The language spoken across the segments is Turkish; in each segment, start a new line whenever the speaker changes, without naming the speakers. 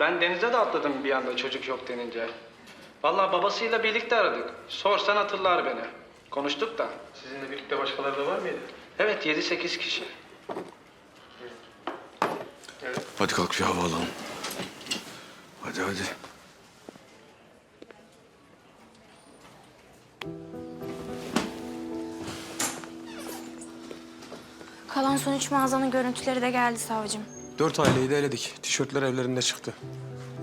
Ben denize de atladım bir anda çocuk yok denince. Vallahi babasıyla birlikte aradık. Sorsan hatırlar beni. Konuştuk da.
Sizinle birlikte başkaları da var mıydı?
Evet 7-8 kişi.
Hadi kalk bir hava alalım. Hadi hadi.
Kalan son üç mağazanın görüntüleri de geldi savcım.
Dört aileyi de eledik. Tişörtler evlerinde çıktı.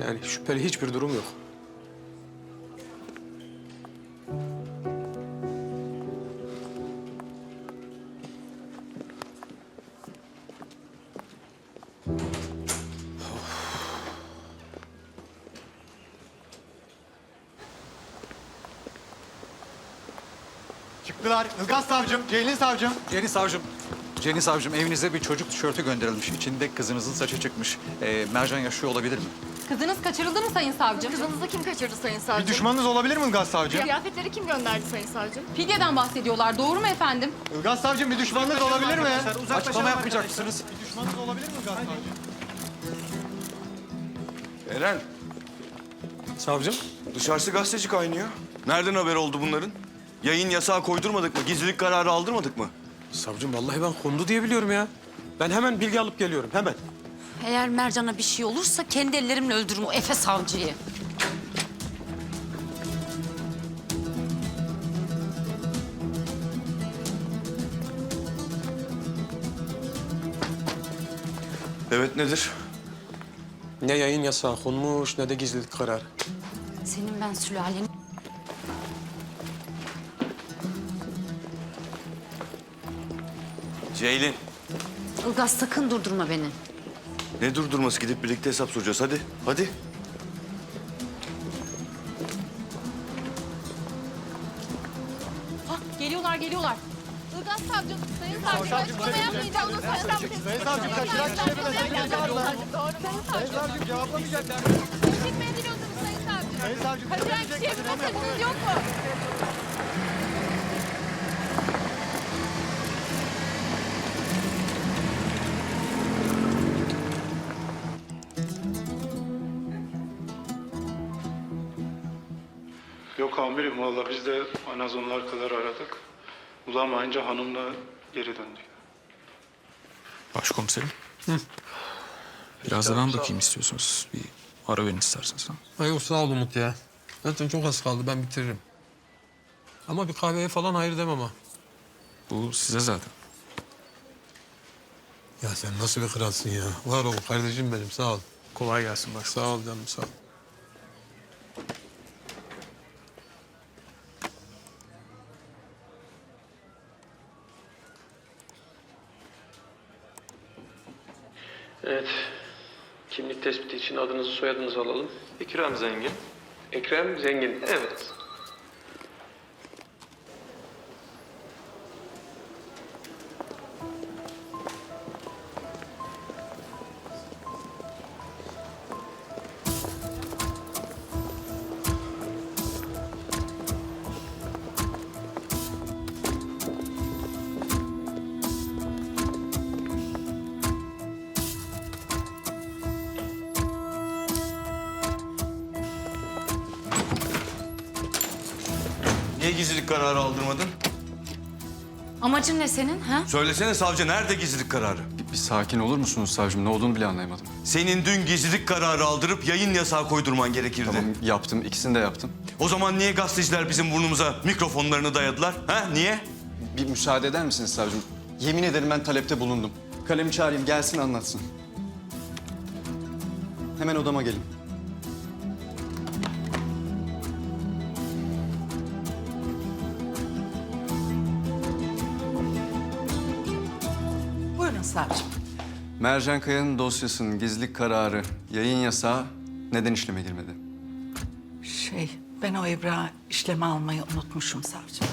Yani şüpheli hiçbir durum yok.
Çıktılar. Ilgaz savcım, Ceylin savcım.
Ceni savcım. Ceni savcım evinize bir çocuk tişörtü gönderilmiş. İçinde kızınızın saçı çıkmış. Ee, Mercan yaşıyor olabilir mi?
Kızınız kaçırıldı mı Sayın Savcım?
Kızınızı kim kaçırdı Sayın
Bir
Savcım?
düşmanınız olabilir mi Ilgaz savcım?
Kıyafetleri kim gönderdi Sayın Savcım?
Fidyeden bahsediyorlar. Doğru mu efendim?
Ilgaz savcım bir düşmanınız olabilir mi?
Açıklama yapmayacak mısınız?
Bir düşmanınız olabilir mi Ilgaz savcım?
Eren,
Savcım?
dışarısı gazeteci kaynıyor. Nereden haber oldu bunların? Yayın yasağı koydurmadık mı? Gizlilik kararı aldırmadık mı?
Savcım vallahi ben kondu diye biliyorum ya. Ben hemen bilgi alıp geliyorum hemen.
Eğer Mercan'a bir şey olursa kendi ellerimle öldürürüm o Efe savcıyı.
Evet nedir?
Ne yayın yasağı konmuş ne de gizlilik kararı.
Senin ben sülaleni...
Ceylin.
Ilgaz sakın durdurma beni.
Ne durdurması gidip birlikte hesap soracağız. Hadi, hadi.
Hah, geliyorlar, geliyorlar.
Ilgaz Savcım, Sayın Savcım açıklama yapmayacağını Sayın Savcım.
Sayın savcım, kaçıran kişiye
mu? Sayın
Sayın
Savcım.
savcım cevaplamayacaklar.
Teşvik mi ediliyorsunuz Sayın Savcım?
Sayın savcım,
Kaçıran kişiye bir mesajınız yok mu?
Yok amirim valla biz de Anazonlar kadar aradık. Bulamayınca hanımla geri döndük.
Başkomiserim. Biraz da ben bakayım istiyorsunuz. Bir ara verin isterseniz. ha?
Ay yok sağ ol Umut ya. Zaten çok az kaldı ben bitiririm. Ama bir kahveye falan hayır demem ha.
Bu size zaten.
Ya sen nasıl bir kralsın ya. Var ol kardeşim benim sağ ol.
Kolay gelsin baş.
Sağ ol canım sağ ol.
Evet. Kimlik tespiti için adınızı soyadınızı alalım.
Ekrem Zengin.
Ekrem Zengin.
Evet.
Gizlilik kararı aldırmadın?
Amacın ne senin ha?
Söylesene savcı, nerede gizlilik kararı?
Bir, bir sakin olur musunuz savcım? Ne olduğunu bile anlayamadım.
Senin dün gizlilik kararı aldırıp yayın yasağı koydurman gerekirdi.
Tamam yaptım. ikisini de yaptım.
O zaman niye gazeteciler bizim burnumuza mikrofonlarını dayadılar? Ha? Niye?
Bir müsaade eder misiniz savcım? Yemin ederim ben talepte bulundum. Kalemi çağırayım gelsin anlatsın. Hemen odama gelin.
Buyurun savcım.
Mercan Kaya'nın dosyasının gizlilik kararı, yayın yasağı neden işleme girmedi?
Şey, ben o evrağı işleme almayı unutmuşum savcım.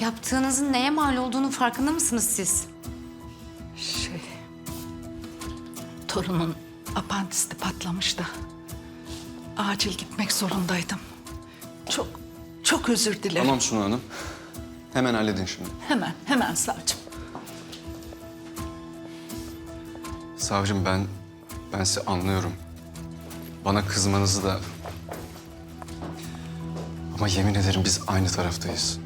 Yaptığınızın neye mal olduğunu farkında mısınız siz?
Şey, torunun apandisti patlamış da acil gitmek zorundaydım. Çok, çok özür dilerim.
Tamam Sunu Hanım. Hemen halledin şunu.
Hemen, hemen savcım.
Savcım ben, ben sizi anlıyorum. Bana kızmanızı da... Ama yemin ederim biz aynı taraftayız.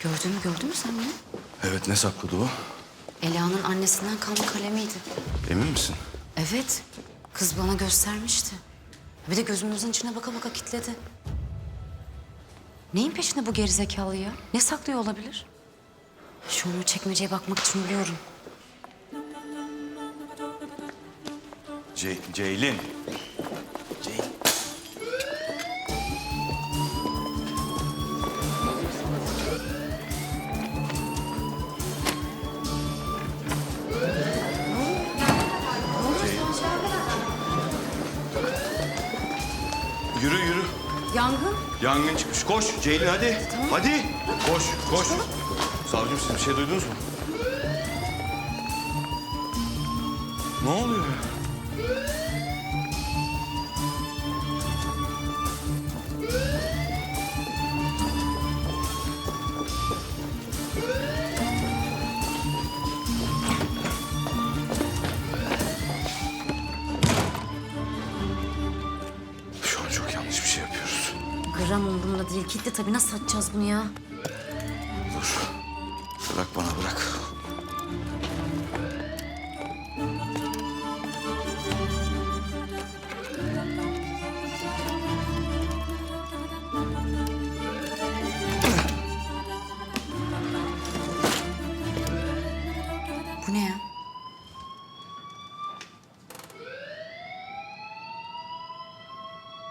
Gördün mü gördün mü sen bunu?
Evet ne sakladı o?
Ela'nın annesinden kalma kalemiydi.
Emin misin?
Evet. Kız bana göstermişti. Bir de gözümüzün içine baka baka kitledi. Neyin peşinde bu gerizekalı ya? Ne saklıyor olabilir? Şu onu çekmeceye bakmak için ölüyorum.
Ce. Ceylin.
Yangın?
Yangın çıkmış. Koş Ceylin hadi. Hadi. Koş koş. Savcım siz bir şey duydunuz mu? Ne oluyor?
Gram umurumda değil. Kitle tabii. Nasıl satacağız bunu ya?
Dur. Bırak bana bırak.
Bu ne ya?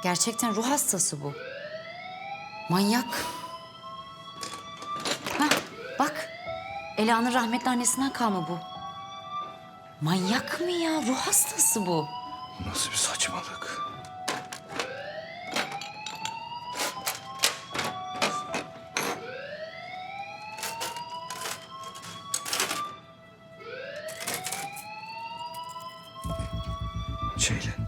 Gerçekten ruh hastası bu. Manyak. Hah, bak. Ela'nın rahmetli annesinden kalma bu. Manyak mı ya? Ruh hastası bu.
Nasıl bir saçmalık? Ceylin.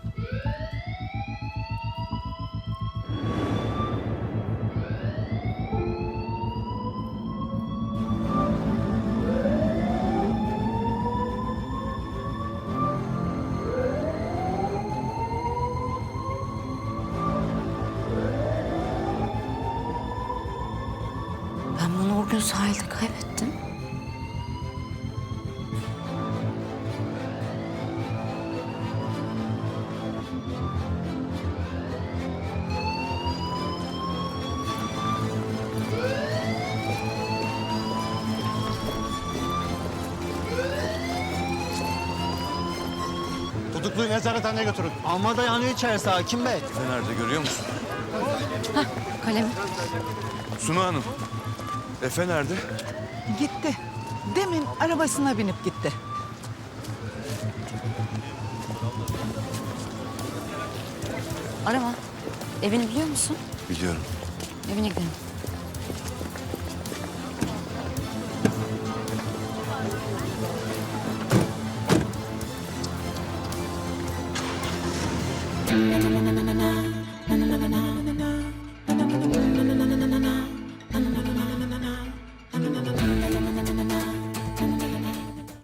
Gün sahilde kaybettim.
Tutukluyu nezarethaneye götürün. Amma da yanıyor içerisi hakim bey.
Efe nerede görüyor musun?
Hah, kalem.
Sunu Hanım. Efe nerede?
Gitti. Demin arabasına binip gitti.
Arama. Evini biliyor musun?
Biliyorum.
Evine gidelim.